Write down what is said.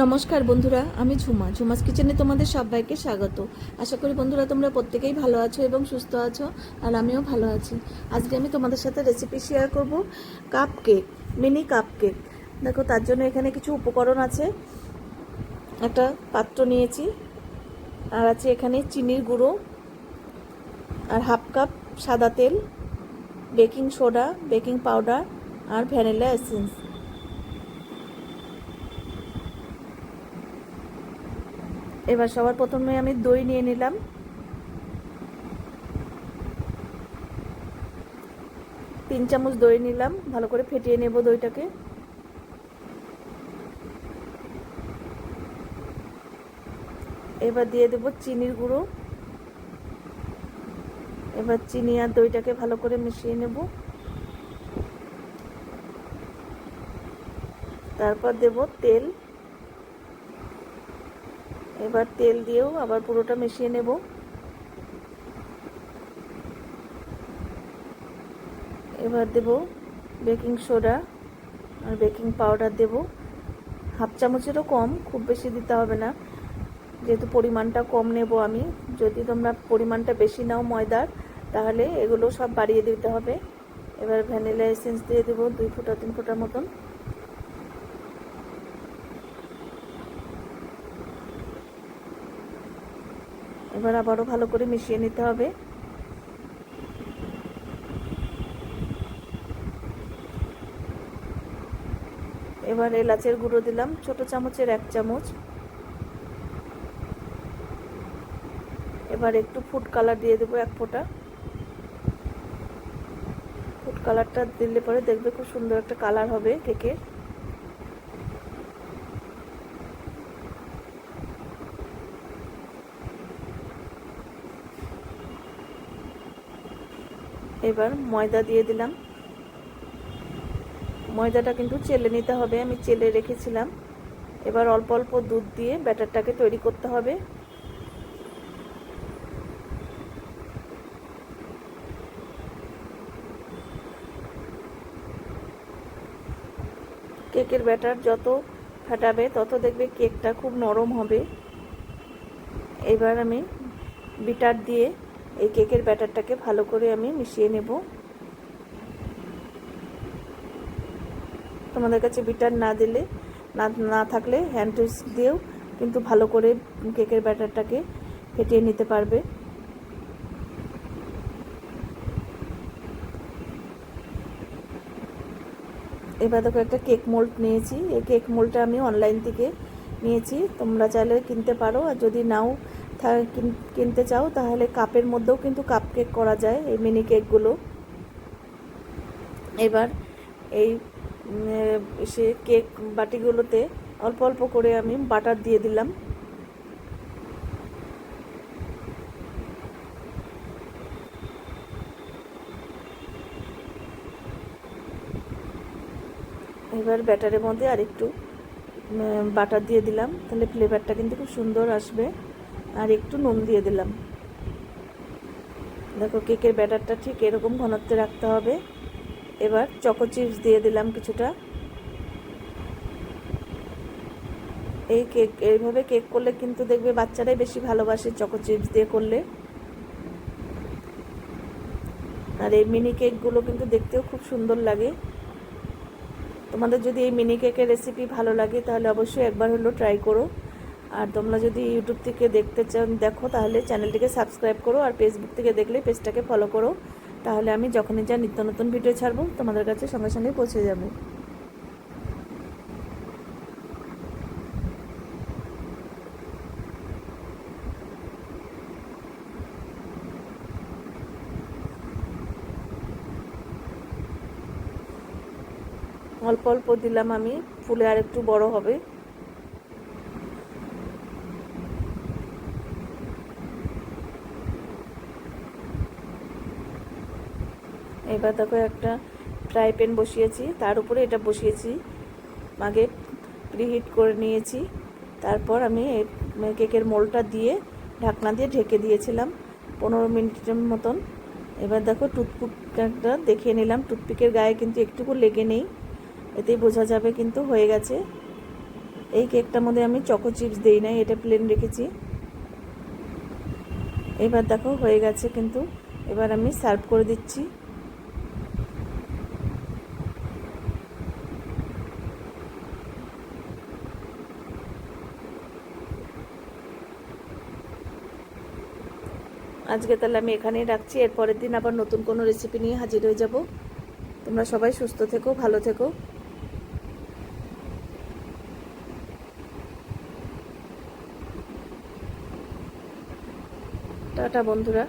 নমস্কার বন্ধুরা, আমি ঝুমা। ঝুমাস কিচেনে তোমাদের সবাইকে স্বাগত। আশা করি বন্ধুরা তোমরা প্রত্যেকেই ভালো আছো এবং সুস্থ আছো, আর আমিও ভালো আছি। আজকে আমি তোমাদের সাথে রেসিপি শেয়ার করব cupcake mini cupcake দেখো, তার জন্য এখানে কিছু উপকরণ আছে। একটা পাত্র নিয়েছি, আর আছে এখানে চিনির গুঁড়ো, আর হাফ কাপ সাদা তেল, বেকিং সোডা, বেকিং পাউডার, আর ভ্যানিলা এসেন্স। এবার সবার প্রথমে আমি দই নিয়ে নিলাম। তিন চামচ দই নিলাম, ভালো করে ফেটিয়ে নেব দইটাকে। এবার দিয়ে দেব চিনির গুঁড়ো। এবার চিনি আর দইটাকে ভালো করে মিশিয়ে নেব। তারপর দেব তেল। এবার তেল দিয়েও আবার পুরোটা মিশিয়ে নেব। এবার দেব বেকিং সোডা আর বেকিং পাউডার দেব। হাফ চামচেরও কম, খুব বেশি দিতে হবে না। যেহেতু পরিমাণটা কম নেব আমি, যদি তোমরা পরিমাণটা বেশি নাও ময়দার, তাহলে এগুলো সব বাড়িয়ে দিতে হবে। এবার ভ্যানিলা এসেন্স দিয়ে দেবো দুই ফোঁটা, তিন ফুটার মতন। এবার আবারও ভালো করে মিশিয়ে নিতে হবে। এবার এলাচের গুঁড়ো দিলাম, ছোট চামচের এক চামচ। এবার একটু ফুড কালার দিয়ে দেবো এক ফোঁটা। ফুড কালারটা দিলে পরে দেখবে খুব সুন্দর একটা কালার হবে কেকের এবার ময়দা দিয়ে দিলাম। ময়দাটা কিন্তু চেলে নিতে হবে, আমি চেলে রেখেছিলাম। এবার অল্প অল্প দুধ দিয়ে ব্যাটারটাকে তৈরি করতে হবে। কেকের ব্যাটার যত ফাটাবে, তত দেখবে কেকটা খুব নরম হবে। এবার আমি বিটার দিয়ে এই কেকের ব্যাটারটাকে ভালো করে আমি মিশিয়ে নেব। তোমাদের কাছে বিটার না দিলে, না না থাকলে হ্যান্ড টুইস দিয়েও কিন্তু ভালো করে কেকের ব্যাটারটাকে ফেটিয়ে নিতে পারবে। এবার দেখো একটা কেক মোল্ড নিয়েছি। এই কেক মোল্ডটা আমি অনলাইন থেকে নিয়েছি। তোমরা চাইলে কিনতে পারো। আর যদি নাও কিনতে চাও, তাহলে কাপের মধ্যেও কিন্তু কাপ কেক করা যায়, এই মিনি কেকগুলো। এবার এই সে কেক বাটিগুলোতে অল্প অল্প করে আমি বাটার দিয়ে দিলাম। এবার ব্যাটারের মধ্যে আর একটু বাটার দিয়ে দিলাম, তাহলে ফ্লেভারটা কিন্তু খুব সুন্দর আসবে। আর একটু নুন দিয়ে দিলাম। দেখো কেকের ব্যাটারটা ঠিক এরকম ঘনত্বে রাখতে হবে। এবার চকো চিপস দিয়ে দিলাম কিছুটা। এই কেক, এইভাবে কেক করলে কিন্তু দেখবে বাচ্চারাই বেশি ভালোবাসে চকো চিপস দিয়ে করলে। আর এই মিনি কেকগুলো কিন্তু দেখতেও খুব সুন্দর লাগে। তোমাদের যদি এই মিনি কেকের রেসিপি ভালো লাগে, তাহলে অবশ্যই একবার হলো ট্রাই করো। আর তোমরা যদি ইউটিউব থেকে দেখতে চাও দেখো, তাহলে চ্যানেলটিকে সাবস্ক্রাইব করো আর ফেসবুক থেকে দেখলে পেজটাকে ফলো করো। তাহলে আমি যখনই যা নিত্য নতুন ভিডিও ছাড়বো, তোমাদের কাছে সঙ্গে সঙ্গে পৌঁছে যাবে। অল্প অল্প দিলাম আমি, ফুলে আর একটু বড় হবে। এবার দেখো একটা ফ্রাই প্যান বসিয়েছি, তার উপরে এটা বসিয়েছি। আগে প্রিহিট করে নিয়েছি। তারপর আমি কেকের মোলটা দিয়ে ঢাকনা দিয়ে ঢেকে দিয়েছিলাম পনেরো মিনিটের মতন। এবার দেখো টুথপিকটা দেখিয়ে নিলাম। টুথপিকের গায়ে কিন্তু একটুকু লেগে নেই, এতেই বোঝা যাবে কিন্তু হয়ে গেছে। এই কেকটার মধ্যে আমি চকো চিপস দিই নাই, এটা প্লেন রেখেছি। এবার দেখো হয়ে গেছে কিন্তু, এবার আমি সার্ভ করে দিচ্ছি। আজকে তাহলে আমি এখানেই রাখছি। এরপরের দিন আবার নতুন কোনো রেসিপি নিয়ে হাজির হয়ে যাব। তোমরা সবাই সুস্থ থেকো, ভালো থেকো। টাটা বন্ধুরা।